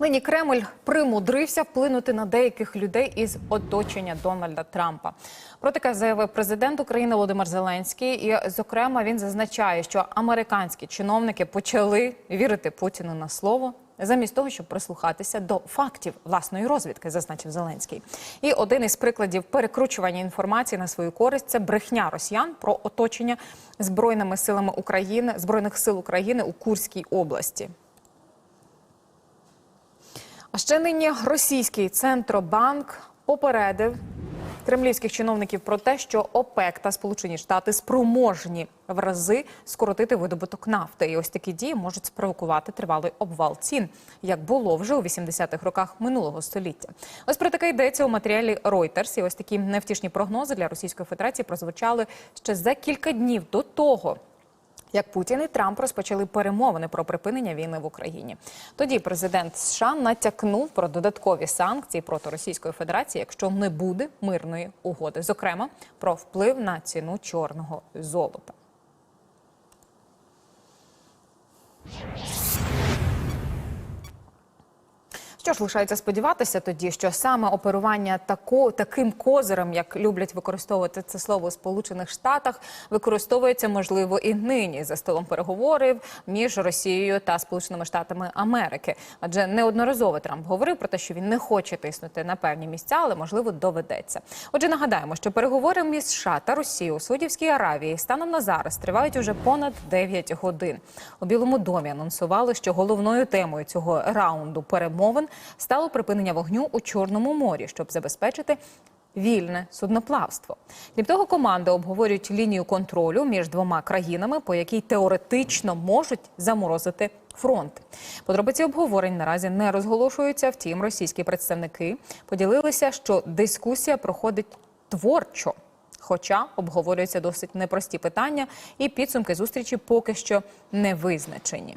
Нині Кремль примудрився вплинути на деяких людей із оточення Дональда Трампа. Про таке заявив президент України Володимир Зеленський. І, зокрема, він зазначає, що американські чиновники почали вірити Путіну на слово. Замість того, щоб прислухатися до фактів власної розвідки, зазначив Зеленський. І один із прикладів перекручування інформації на свою користь це брехня росіян про оточення збройними силами України збройних сил України у Курській області. Ще нині російський центробанк попередив кремлівських чиновників про те, що ОПЕК та Сполучені Штати спроможні в рази скоротити видобуток нафти. І ось такі дії можуть спровокувати тривалий обвал цін, як було вже у 80-х роках минулого століття. Ось про таке йдеться у матеріалі Reuters. І ось такі невтішні прогнози для Російської Федерації прозвучали ще за кілька днів до того, як Путін і Трамп розпочали перемовини про припинення війни в Україні. Тоді президент США натякнув про додаткові санкції проти Російської Федерації, якщо не буде мирної угоди, зокрема про вплив на ціну чорного золота. Що ж лишається сподіватися тоді, що саме оперування тако, таким козирем, як люблять використовувати це слово у Сполучених Штатах, використовується можливо і нині за столом переговорів між Росією та Сполученими Штатами Америки. Адже неодноразово Трамп говорив про те, що він не хоче тиснути на певні місця, але можливо доведеться. Отже, нагадаємо, що переговори між США та Росією у Саудівській Аравії станом на зараз тривають уже понад 9 годин. У Білому домі анонсували, що головною темою цього раунду перемовин стало припинення вогню у Чорному морі, щоб забезпечити вільне судноплавство. Крім того, команди обговорюють лінію контролю між двома країнами, по якій теоретично можуть заморозити фронт. Подробиці обговорень наразі не розголошуються. Втім, російські представники поділилися, що дискусія проходить творчо. Хоча обговорюються досить непрості питання, і підсумки зустрічі поки що не визначені.